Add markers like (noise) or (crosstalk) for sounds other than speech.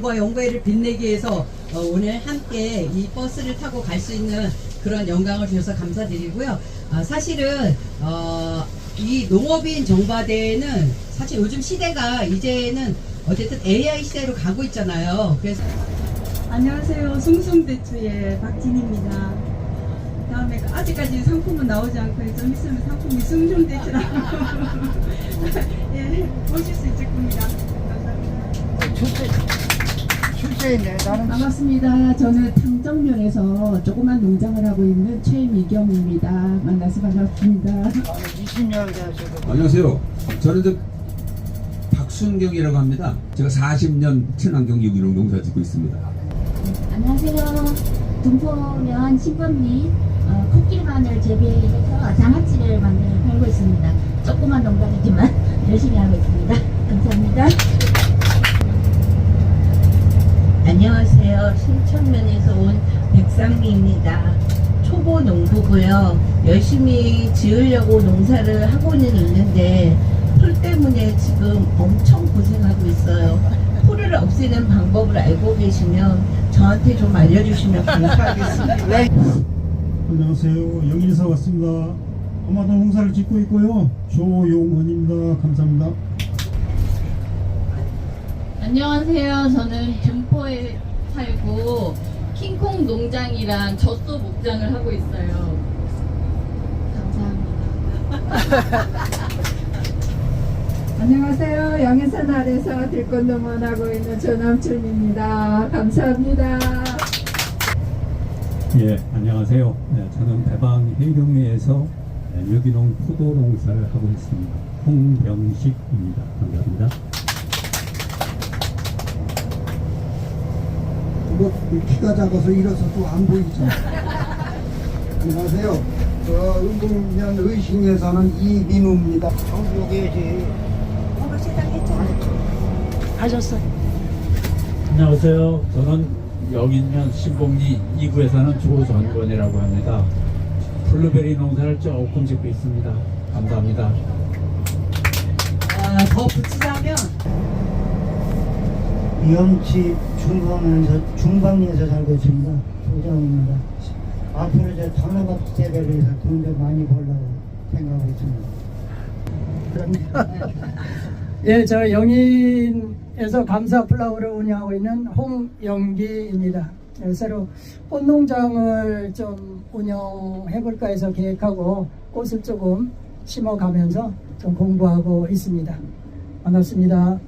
농과 연구회를 빛내기 위해서 어, 오늘 함께 이 버스를 타고 갈 수 있는 그런 영광을 주셔서 감사드리고요. 아, 사실은 어, 이 농업인 정바대는 사실 요즘 시대가 이제는 어쨌든 AI 시대로 가고 있잖아요. 그래서 안녕하세요. 숭숭대추의 박진입니다. 다음에 그 아직까지 상품은 나오지 않고 좀 있으면 상품이 숭숭대추라고 (laughs) 예, 보실 수 있을 겁니다. 감사합니다. 출세 출세했네 나는 반갑습니다. 저는 탕정면에서 조그만 농장을 하고 있는 최미경입니다. 만나서 반갑습니다. 20년 되셔도 안녕하세요. 저는 저 박순경이라고 합니다. 제가 40년 친환경 유기농 농사 짓고 있습니다. 안녕하세요. 동포면 신번리 어, 코끼리 마늘 재배해서 장아찌를 만들어 팔고 있습니다. 조그만 농장이지만 (laughs) 열심히 하고 있습니다. 감사합니다. 안녕하세요. 신천면에서 온 백상미입니다. 초보 농부고요. 열심히 지으려고 농사를 하고는 있는데 풀 때문에 지금 엄청 고생하고 있어요. 풀을 없애는 방법을 알고 계시면 저한테 좀 알려주시면 감사하겠습니다. 안녕하세요. 영인사 왔습니다. 아마도 농사를 짓고 있고요. 조용원입니다. 감사합니다. 안녕하세요. 저는 김포에 살고 킹콩 농장이랑 젖소 목장을 하고 있어요. 감사합니다. (laughs) 안녕하세요. 양해산 아래서 들꽃농원 하고 있는 조남춘입니다. 감사합니다. 예, 안녕하세요. 네, 저는 대방 해경리에서 네, 유기농 포도 농사를 하고 있습니다. 홍병식입니다. 감사합니다. 뭐 키가 작아서 일어서도 안 보이죠. 안녕하세요. 저 은봉면 의신에 사는 이민우입니다. 정국이지. 하셨어요. 안녕하세요. 저는 영인면 신봉리 2구에 사는 조전권이라고 합니다. 블루베리 농사를 조금 짓고 있습니다. 감사합니다. 아, 더 붙이자면 미 영치 중방에서 중방에서 살고 있습니다. 조정입니다. 앞으로 저 단호박 재배를 해서 돈도 많이 벌려고 생각하고 있습니다. (laughs) 예, 저 영인에서 감사 플라워를 운영하고 있는 홍영기입니다. 예, 새로 꽃농장을 좀 운영해 볼까 해서 계획하고 꽃을 조금 심어가면서 좀 공부하고 있습니다. 반갑습니다.